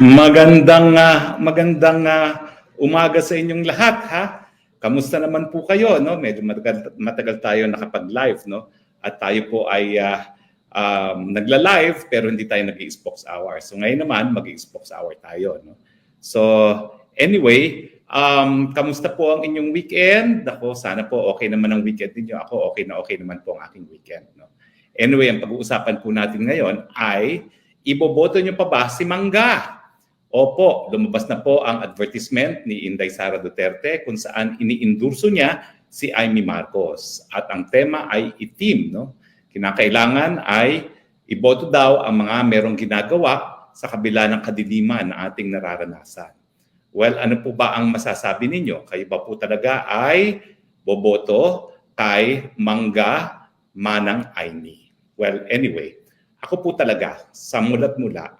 Magandang ah, magandang ah, umaga sa inyong lahat ha. Kamusta naman po kayo no? Medyo matagal, matagal tayo nakapag-live no. At tayo po ay ah, um, nagla-live pero hindi tayo nag-Xbox hour. So ngayon naman mag-Xbox hour tayo no. So anyway, um, kamusta po ang inyong weekend? Ako sana po okay naman ang weekend niyo. Ako okay na okay naman po ang aking weekend no. Anyway, ang pag-uusapan po natin ngayon ay iboboto niyo pa ba si Mangga? Opo, lumabas na po ang advertisement ni Inday Sara Duterte kung saan iniindurso niya si Amy Marcos. At ang tema ay itim. No? Kinakailangan ay iboto daw ang mga merong ginagawa sa kabila ng kadiliman na ating nararanasan. Well, ano po ba ang masasabi ninyo? Kayo ba po talaga ay boboto kay Mangga Manang Aini? Well, anyway, ako po talaga, sa mulat mula,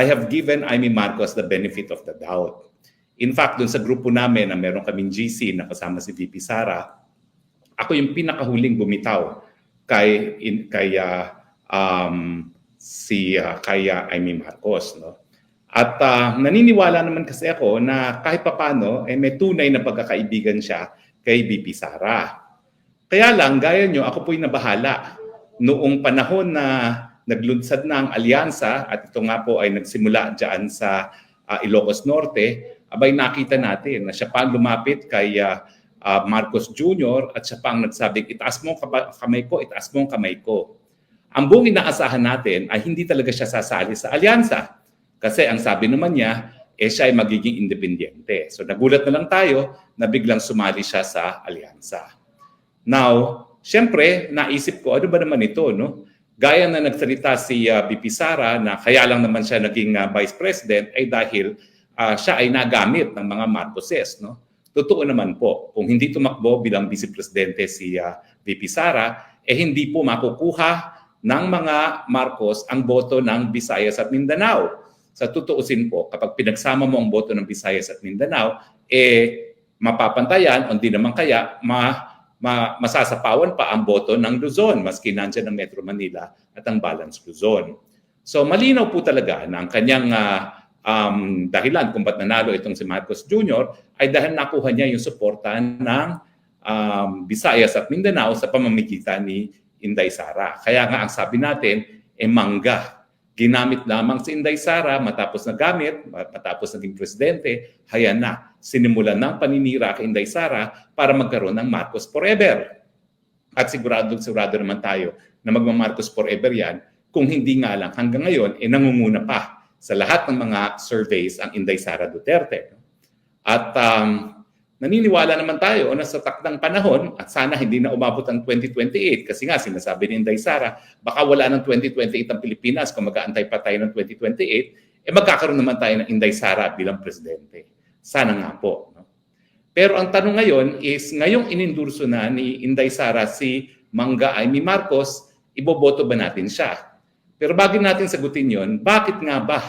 I have given Amy Marcos the benefit of the doubt. In fact, dun sa grupo namin na meron kaming GC na kasama si VP Sara, ako yung pinakahuling bumitaw kay in, kay ah, um, si ah, kay ah, Amy Marcos, no? At ah, naniniwala naman kasi ako na kahit papano eh may tunay na pagkakaibigan siya kay VP Sara. Kaya lang gaya nyo, ako po'y nabahala noong panahon na naglunsad na ang alyansa at ito nga po ay nagsimula diyan sa ah, Ilocos Norte, abay nakita natin na siya pa ang lumapit kay ah, ah, Marcos Jr. at siya pa ang nagsabing itaas mo kamay ko, itaas mo kamay ko. Ang buong inaasahan natin ay hindi talaga siya sasali sa alyansa. Kasi ang sabi naman niya, eh siya ay magiging independyente. So nagulat na lang tayo na biglang sumali siya sa alyansa. Now, syempre, naisip ko, ano ba naman ito, no? Gaya na nagsalita si uh, BP Sara na kaya lang naman siya naging uh, vice president ay dahil uh, siya ay nagamit ng mga Marcoses, no? Totoo naman po, kung hindi tumakbo bilang vice presidente si uh, VP Sara, eh hindi po makukuha ng mga Marcos ang boto ng Visayas at Mindanao. Sa tutuusin po, kapag pinagsama mo ang boto ng Visayas at Mindanao, eh mapapantayan o hindi naman kaya ma ma- masasapawan pa ang boto ng Luzon, maski nandyan ang Metro Manila at ang Balance Luzon. So malinaw po talaga na ang kanyang ah, um, dahilan kung ba't nanalo itong si Marcos Jr. ay dahil nakuha niya yung suporta ng um, Visayas at Mindanao sa pamamagitan ni Inday Sara. Kaya nga ang sabi natin, eh mangga. Ginamit lamang si Inday Sara matapos na gamit, matapos naging presidente, hayan na, sinimulan ng paninira kay Inday Sara para magkaroon ng Marcos Forever. At sigurado, sigurado naman tayo na magma-Marcos Forever yan kung hindi nga lang hanggang ngayon, eh nangunguna pa sa lahat ng mga surveys ang Inday Sara Duterte. At um, naniniwala naman tayo na sa takdang panahon at sana hindi na umabot ang 2028 kasi nga sinasabi ni Inday Sara, baka wala ng 2028 ang Pilipinas kung mag-aantay pa tayo ng 2028, eh magkakaroon naman tayo ng Inday Sara bilang presidente. Sana nga po. Pero ang tanong ngayon is, ngayong inindurso na ni Inday Sara si Mangga Amy Marcos, iboboto ba natin siya? Pero bago natin sagutin yon, bakit nga ba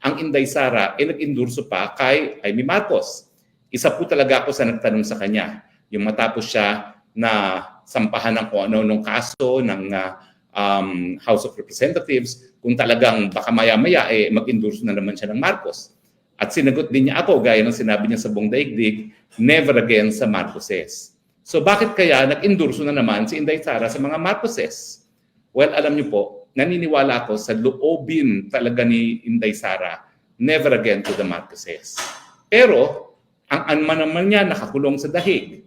ang Inday Sara ay nag-indurso pa kay Amy Marcos? Isa po talaga ako sa nagtanong sa kanya. Yung matapos siya na sampahan ng kung ano nung kaso ng ah, um, House of Representatives, kung talagang baka maya-maya eh, mag-endorse na naman siya ng Marcos. At sinagot din niya ako, gaya ng sinabi niya sa buong daigdig, never again sa Marcoses. So bakit kaya nag-endorso na naman si Inday Sara sa mga Marcoses? Well, alam niyo po, naniniwala ako sa loobin talaga ni Inday Sara, never again to the Marcoses. Pero, ang anman naman niya nakakulong sa dahig.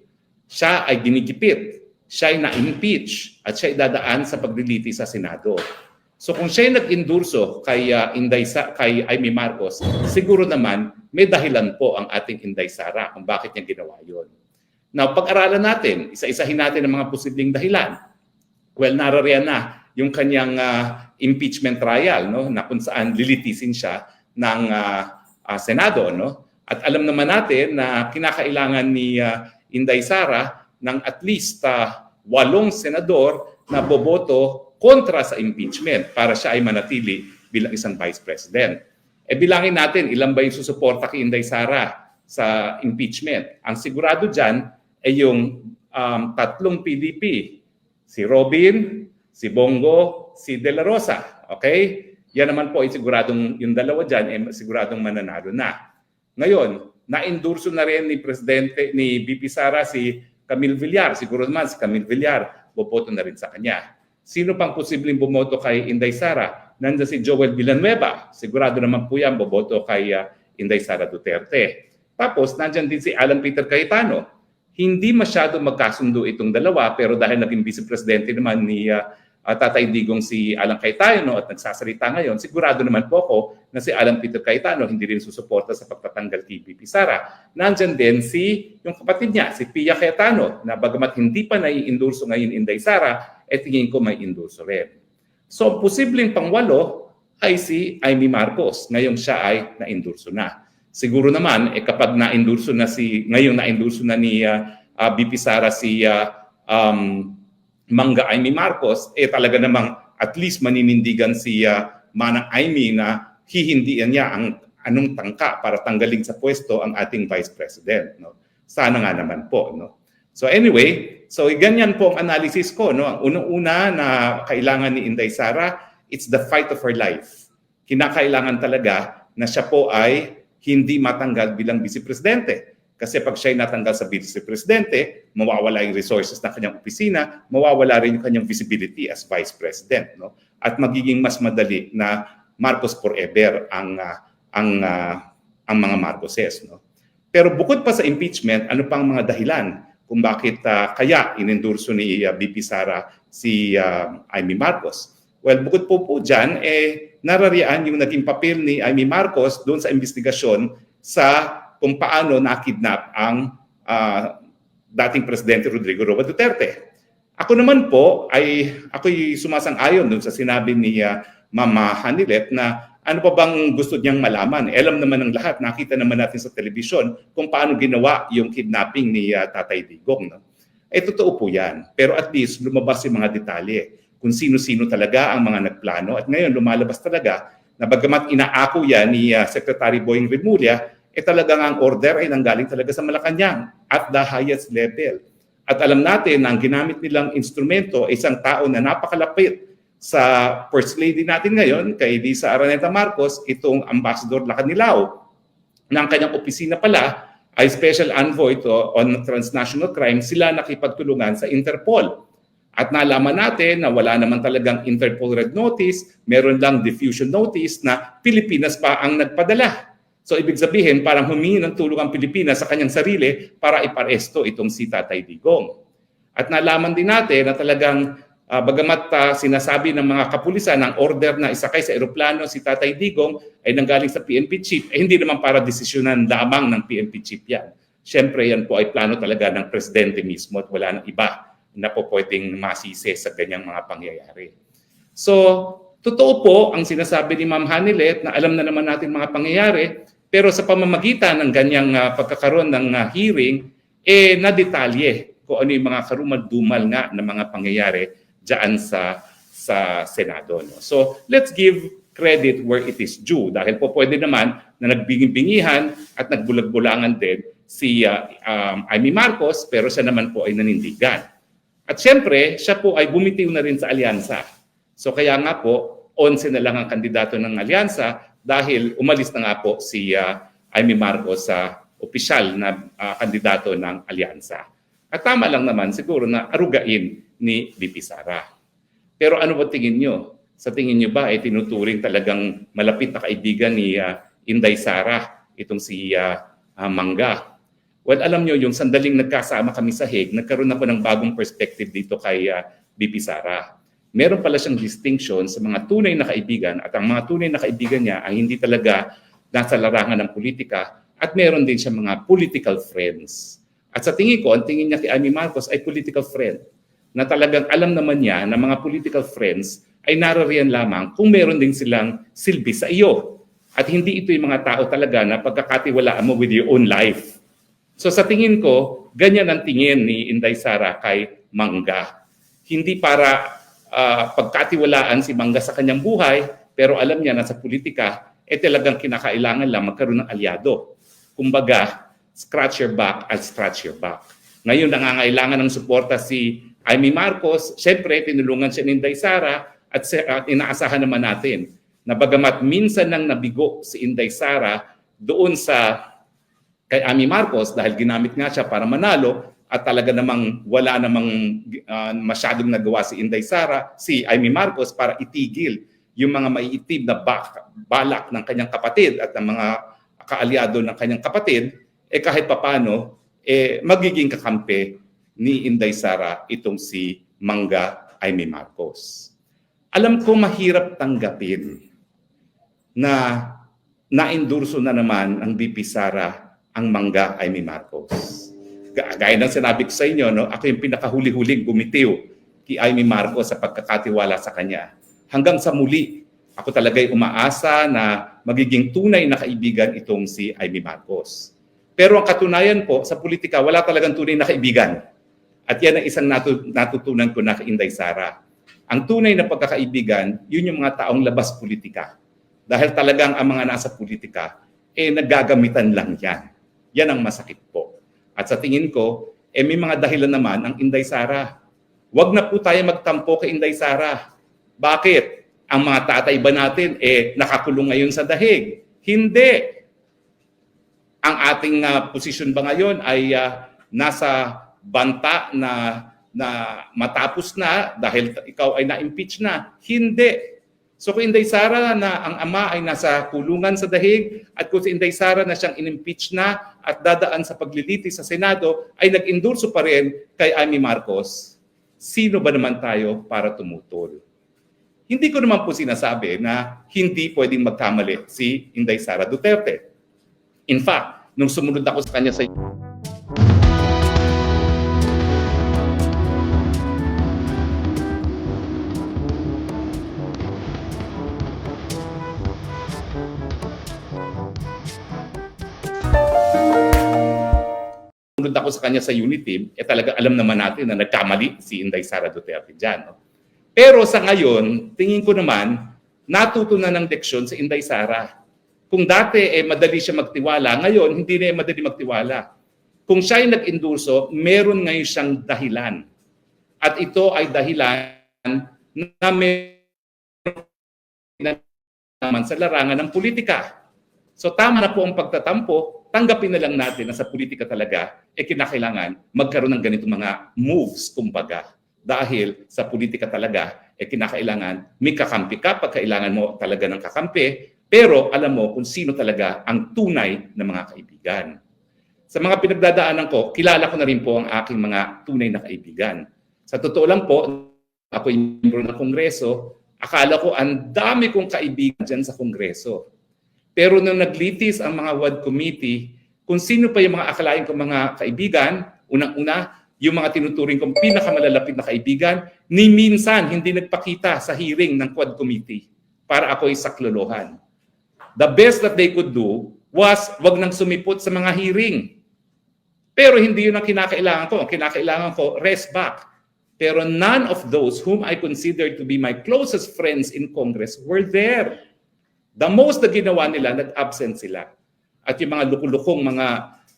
Siya ay ginigipit. Siya ay na-impeach at siya ay dadaan sa pagliliti sa Senado. So kung siya nag-endurso kay uh, Inday Sa- kay Amy Marcos, siguro naman may dahilan po ang ating Inday Sara kung bakit niya ginawa 'yon. Now, pag-aralan natin, isa-isahin natin ang mga posibleng dahilan. Well, narariyan na yung kanyang ah, impeachment trial no na kung saan lilitisin siya ng ah, ah, Senado no. At alam naman natin na kinakailangan ni ah, Inday Sara ng at least ah, walong senador na boboto kontra sa impeachment para siya ay manatili bilang isang vice president. E bilangin natin ilan ba yung susuporta kay Inday Sara sa impeachment. Ang sigurado dyan ay yung um, tatlong PDP. Si Robin, si Bongo, si De La Rosa. Okay? yan naman po ay siguradong yung dalawa dyan ay siguradong mananalo na. Ngayon, na-endorso na rin ni Presidente, ni BP Sara si Camille Villar. Siguro naman si Camille Villar, boboto na rin sa kanya. Sino pang posibleng bumoto kay Inday Sara? Nandiyan si Joel Villanueva. Sigurado naman po yan, boboto kay uh, Inday Sara Duterte. Tapos, nandiyan din si Alan Peter Cayetano. Hindi masyado magkasundo itong dalawa, pero dahil naging vice presidente naman ni uh, uh, Tatay Digong si Alan Cayetano at nagsasalita ngayon, sigurado naman po ako na si Alan Peter Cayetano hindi rin susuporta sa pagtatanggal kay BP Sara. Nandyan din si yung kapatid niya, si Pia Cayetano, na bagamat hindi pa nai-endorso ngayon Inday Sara, eh tingin ko may endorso rin. So, posibleng pangwalo ay si Amy Marcos. Ngayong siya ay na-endorso na. Siguro naman, eh, kapag na-endorso na si, ngayong na-endorso na ni uh, uh, BP Sara si uh, um, Mangga Amy Marcos, eh talaga namang at least maninindigan si uh, Manang Amy na hihindihan niya ang anong tangka para tanggalin sa pwesto ang ating Vice President. No? Sana nga naman po. No? So anyway, so ganyan po ang analysis ko. No? Ang unang-una na kailangan ni Inday Sara, it's the fight of her life. Kinakailangan talaga na siya po ay hindi matanggal bilang Vice Presidente. Kasi pag siya'y natanggal sa Vice Presidente, mawawala yung resources ng kanyang opisina, mawawala rin yung kanyang visibility as Vice President. No? At magiging mas madali na Marcos forever ang uh, ang uh, ang mga Marcoses. No? Pero bukod pa sa impeachment, ano pang mga dahilan kung bakit uh, kaya inendorso ni uh, BP Sara si uh, Amy Marcos? Well, bukod po po dyan, eh, narariyan yung naging papel ni Amy Marcos doon sa investigasyon sa kung paano nakidnap ang uh, dating Presidente Rodrigo Roa Duterte. Ako naman po ay ako'y sumasang-ayon doon sa sinabi ni uh, Mama Hanilet na ano pa bang gusto niyang malaman? Eh, alam naman ng lahat, nakita naman natin sa telebisyon kung paano ginawa yung kidnapping ni uh, Tatay Digong. No? Eh, totoo po yan. Pero at least lumabas yung mga detalye kung sino-sino talaga ang mga nagplano. At ngayon lumalabas talaga na bagamat inaako yan ni uh, Secretary Boying Remulla, eh talagang ang order ay nanggaling talaga sa Malacanang at the highest level. At alam natin na ang ginamit nilang instrumento ay isang tao na napakalapit sa First Lady natin ngayon, kay Lisa Araneta Marcos, itong Ambassador Lacanilao. Na ang kanyang opisina pala ay Special Envoy to on Transnational Crime, sila nakipagtulungan sa Interpol. At nalaman natin na wala naman talagang Interpol Red Notice, meron lang diffusion notice na Pilipinas pa ang nagpadala. So ibig sabihin, parang humingi ng tulong ang Pilipinas sa kanyang sarili para iparesto itong si Tatay Digong. At nalaman din natin na talagang uh, bagamat uh, sinasabi ng mga kapulisan ang order na isakay sa eroplano si Tatay Digong ay nanggaling sa PNP chief, eh hindi naman para desisyonan lamang ng PNP chief yan. Siyempre yan po ay plano talaga ng presidente mismo at wala nang iba na po pwedeng masisi sa ganyang mga pangyayari. So, totoo po ang sinasabi ni Ma'am Hanilet na alam na naman natin mga pangyayari, pero sa pamamagitan ng ganyang uh, pagkakaroon ng uh, hearing, eh nadetalye kung ano yung mga karumal-dumal nga na mga pangyayari diyan sa sa Senado. No? So let's give credit where it is due dahil po pwede naman na nagbinging-bingihan at nagbulag-bulangan din si uh, um, Amy Marcos pero siya naman po ay nanindigan. At siyempre, siya po ay bumitiw na rin sa alyansa. So kaya nga po, 11 na lang ang kandidato ng alyansa dahil umalis na nga po si uh, Amy Marcos sa opisyal na uh, kandidato ng alyansa. At tama lang naman siguro na arugain ni VP Sara. Pero ano ba tingin nyo? Sa tingin nyo ba ay tinuturing talagang malapit na kaibigan ni uh, Inday Sara itong si uh, uh, Mangga? Well, alam nyo, yung sandaling nagkasama kami sa Hague, nagkaroon ako ng bagong perspective dito kay uh, VP Sara meron pala siyang distinction sa mga tunay na kaibigan at ang mga tunay na kaibigan niya ay hindi talaga nasa larangan ng politika at meron din siya mga political friends. At sa tingin ko, ang tingin niya kay Amy Marcos ay political friend na talagang alam naman niya na mga political friends ay narariyan lamang kung meron din silang silbi sa iyo. At hindi ito yung mga tao talaga na pagkakatiwalaan mo with your own life. So sa tingin ko, ganyan ang tingin ni Inday Sara kay Mangga. Hindi para uh, pagkatiwalaan si Mangga sa kanyang buhay, pero alam niya na sa politika, eh talagang kinakailangan lang magkaroon ng alyado. Kumbaga, scratch your back at scratch your back. Ngayon, nangangailangan ng suporta si Amy Marcos. Siyempre, tinulungan siya ni Inday Sara at, inaasahan naman natin na bagamat minsan nang nabigo si Inday Sara doon sa kay Amy Marcos dahil ginamit nga siya para manalo at talaga namang wala namang ah, masyadong nagawa si Inday Sara, si Amy Marcos para itigil yung mga maiitim na bak- balak ng kanyang kapatid at ng mga kaalyado ng kanyang kapatid, eh kahit papano, eh magiging kakampi ni Inday Sara itong si Mangga Amy Marcos. Alam ko mahirap tanggapin na na-endorso na naman ang BP Sara ang Mangga Amy Marcos. Ga- Gaya ng sinabi ko sa inyo, no, ako yung pinakahuli-huling bumitiw kay Amy Marcos sa pagkakatiwala sa kanya. Hanggang sa muli, ako talaga'y umaasa na magiging tunay na kaibigan itong si Amy Marcos. Pero ang katunayan po, sa politika, wala talagang tunay na kaibigan. At yan ang isang natu- natutunan ko na kay Inday Sara. Ang tunay na pagkakaibigan, yun yung mga taong labas politika. Dahil talagang ang mga nasa politika, eh naggagamitan lang yan. Yan ang masakit po. At sa tingin ko, eh may mga dahilan naman ang Inday Sara. Huwag na po tayo magtampo kay Inday Sara. Bakit? Ang mga tatay ba natin, eh nakakulong ngayon sa dahig? Hindi. Ang ating uh, posisyon ba ngayon ay ah, nasa banta na na matapos na dahil ikaw ay na-impeach na. Hindi. So kung Inday Sara na ang ama ay nasa kulungan sa dahig at kung si Inday Sara na siyang inimpeach na at dadaan sa pagliliti sa Senado ay nag-endorso pa rin kay Amy Marcos, sino ba naman tayo para tumutol? Hindi ko naman po sinasabi na hindi pwedeng magkamali si Inday Sara Duterte. In fact, nung sumunod ako sa kanya sa ako sa kanya sa unit team, eh talaga alam naman natin na nagkamali si Inday Sara Duterte dyan. No? Pero sa ngayon, tingin ko naman, natuto na ng leksyon si Inday Sara. Kung dati eh madali siya magtiwala, ngayon hindi na eh madali magtiwala. Kung siya ay nag-endorso, meron ngayon siyang dahilan. At ito ay dahilan na meron naman sa larangan ng politika. So tama na po ang pagtatampo, tanggapin na lang natin na sa politika talaga, eh kinakailangan magkaroon ng ganitong mga moves, kumbaga. Dahil sa politika talaga, eh kinakailangan may kakampi ka pag kailangan mo talaga ng kakampi, pero alam mo kung sino talaga ang tunay na mga kaibigan. Sa mga pinagdadaanan ko, kilala ko na rin po ang aking mga tunay na kaibigan. Sa totoo lang po, ako yung membro ng Kongreso, akala ko ang dami kong kaibigan dyan sa Kongreso. Pero nung naglitis ang mga WAD committee, kung sino pa yung mga akalain kong mga kaibigan, unang-una, yung mga tinuturing kong pinakamalalapit na kaibigan, ni minsan hindi nagpakita sa hearing ng Quad Committee para ako'y saklolohan. The best that they could do was wag nang sumipot sa mga hearing. Pero hindi yun ang kinakailangan ko. Ang kinakailangan ko, rest back. Pero none of those whom I consider to be my closest friends in Congress were there. The most na ginawa nila, nag-absent sila. At yung mga lukulukong mga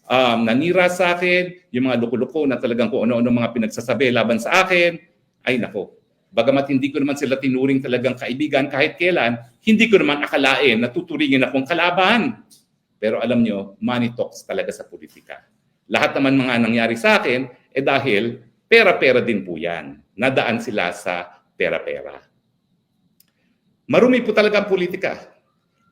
um, nanira sa akin, yung mga lukuluko na talagang kung ano-ano mga pinagsasabi laban sa akin, ay nako. Bagamat hindi ko naman sila tinuring talagang kaibigan kahit kailan, hindi ko naman akalain na tuturingin akong kalaban. Pero alam nyo, money talks talaga sa politika. Lahat naman mga nangyari sa akin, eh dahil pera-pera din po yan. Nadaan sila sa pera-pera. Marumi po talaga ang politika.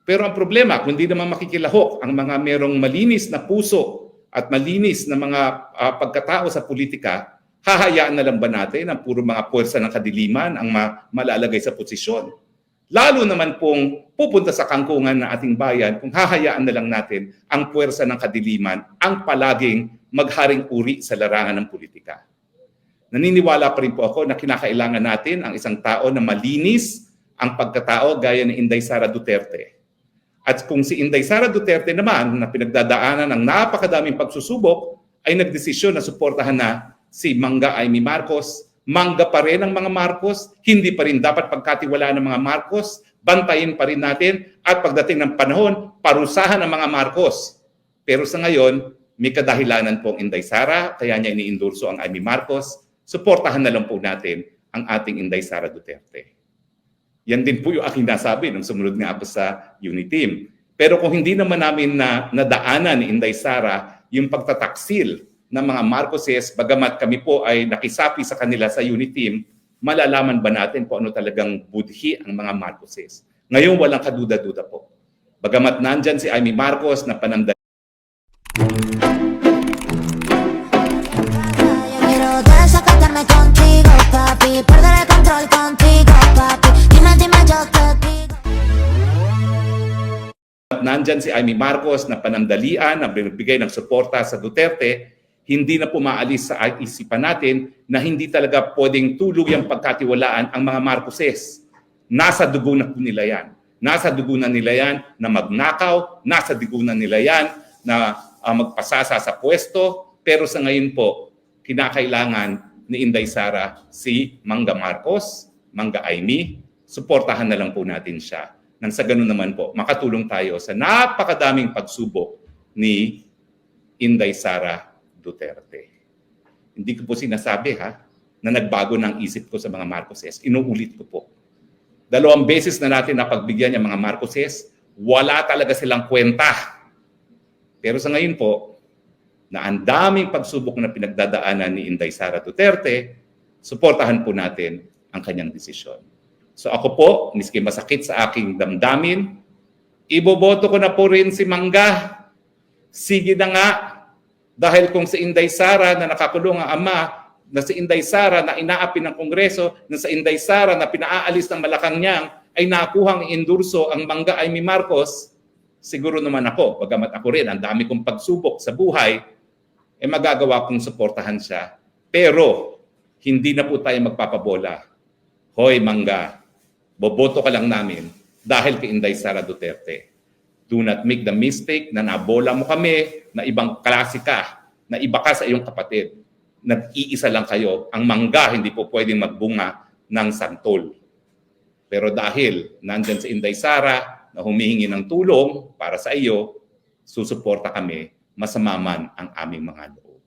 Pero ang problema, kung hindi naman makikilahok ang mga merong malinis na puso at malinis na mga ah, pagkatao sa politika, hahayaan na lang ba natin ang puro mga puwersa ng kadiliman ang ma- malalagay sa posisyon? Lalo naman pong pupunta sa kangkungan ng ating bayan kung hahayaan na lang natin ang puwersa ng kadiliman ang palaging magharing uri sa larangan ng politika. Naniniwala pa rin po ako na kinakailangan natin ang isang tao na malinis ang pagkatao gaya ni Inday Sara Duterte. At kung si Inday Sara Duterte naman na pinagdadaanan ng napakadaming pagsusubok ay nagdesisyon na suportahan na si Mangga Amy Marcos, mangga pa rin ang mga Marcos, hindi pa rin dapat pagkatiwalaan ng mga Marcos, bantayin pa rin natin. At pagdating ng panahon, parusahan ang mga Marcos. Pero sa ngayon, may kadahilanan pong Inday Sara, kaya niya iniindulso ang Amy Marcos, suportahan na lang po natin ang ating Inday Sara Duterte. Yan din po yung aking nasabi nung sumunod nga ako sa Uniteam. Pero kung hindi naman namin na nadaanan ni Inday Sara yung pagtataksil ng mga Marcoses, bagamat kami po ay nakisapi sa kanila sa Uniteam, malalaman ba natin kung ano talagang budhi ang mga Marcoses? Ngayon walang kaduda-duda po. Bagamat nandyan si Amy Marcos na pananda Yo quiero el at nandyan si Amy Marcos na panandalian na binibigay ng suporta sa Duterte, hindi na pumaalis sa isipan natin na hindi talaga pwedeng tuluyang pagkatiwalaan ang mga Marcoses. Nasa dugo na po nila yan. Nasa dugo na nila yan na magnakaw, nasa dugo na nila yan na ah, magpasasa sa pwesto, pero sa ngayon po, kinakailangan ni Inday Sara si Mangga Marcos, Mangga Aimee, suportahan na lang po natin siya. Nang sa ganun naman po, makatulong tayo sa napakadaming pagsubok ni Inday Sara Duterte. Hindi ko po sinasabi ha, na nagbago ng isip ko sa mga Marcoses. Inuulit ko po. Dalawang beses na natin napagbigyan yung mga Marcoses, wala talaga silang kwenta. Pero sa ngayon po, na ang daming pagsubok na pinagdadaanan ni Inday Sara Duterte, suportahan po natin ang kanyang desisyon. So ako po, miski masakit sa aking damdamin, iboboto ko na po rin si Mangga. Sige na nga, dahil kung si Inday Sara na nakakulong ang ama, na si Inday Sara na inaapi ng Kongreso, na si Inday Sara na pinaalis ng Malacanang, ay nakuhang endurso ang Mangga Amy Marcos, siguro naman ako, bagamat ako rin, ang dami kong pagsubok sa buhay, eh magagawa kong suportahan siya. Pero, hindi na po tayo magpapabola. Hoy, Mangga, boboto ka lang namin dahil kay Inday Sara Duterte. Do not make the mistake na nabola mo kami na ibang klase ka, na iba ka sa iyong kapatid. Nag-iisa lang kayo. Ang mangga hindi po pwedeng magbunga ng santol. Pero dahil nandyan si Inday Sara na humihingi ng tulong para sa iyo, susuporta kami, masama man ang aming mga loob.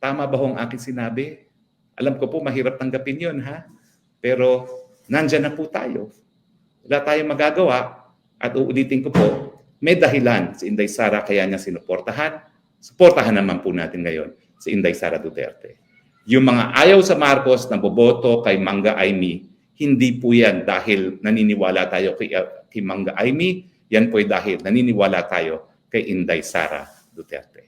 Tama ba ho ang aking sinabi? Alam ko po mahirap tanggapin yun ha. Pero nandyan na po tayo. Wala tayong magagawa at uulitin ko po, may dahilan si Inday Sara kaya niya sinuportahan. Suportahan naman po natin ngayon si Inday Sara Duterte. Yung mga ayaw sa Marcos na boboto kay Mangga Aimee, hindi po yan dahil naniniwala tayo kay, uh, kay Mangga Aimee, yan po ay dahil naniniwala tayo kay Inday Sara Duterte.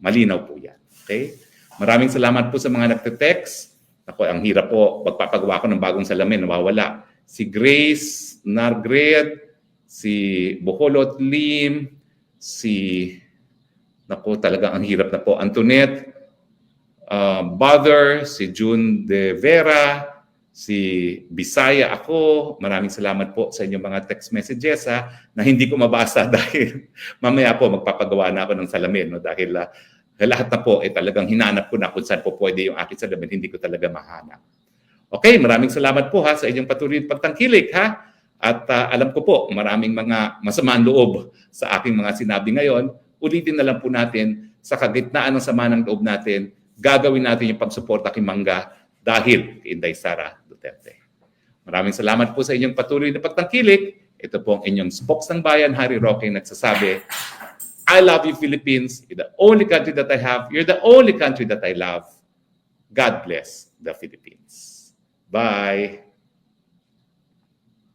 Malinaw po yan. Okay? Maraming salamat po sa mga nagte-text. Ako, ang hirap po. Magpapagawa ko ng bagong salamin, nawawala. Si Grace Nargret, si Boholot Lim, si, naku, talagang ang hirap na po, Antoinette, uh, Bother, si June De Vera, si Bisaya ako. Maraming salamat po sa inyong mga text messages ha, na hindi ko mabasa dahil mamaya po magpapagawa na ako ng salamin no, dahil uh, lahat na po eh talagang hinanap ko na kung saan po pwede yung aking salamin, hindi ko talaga mahanap. Okay, maraming salamat po ha sa inyong patuloy at pagtangkilik ha. At uh, alam ko po, maraming mga masamaan loob sa aking mga sinabi ngayon. Ulitin na lang po natin sa kagitnaan ng sama ng loob natin, gagawin natin yung pagsuporta kay Mangga dahil kay Inday Sara Duterte. Maraming salamat po sa inyong patuloy na pagtangkilik. Ito po ang inyong spokes ng bayan, Harry Roque, nagsasabi, I love you, Philippines. You're the only country that I have. You're the only country that I love. God bless the Philippines. Bye.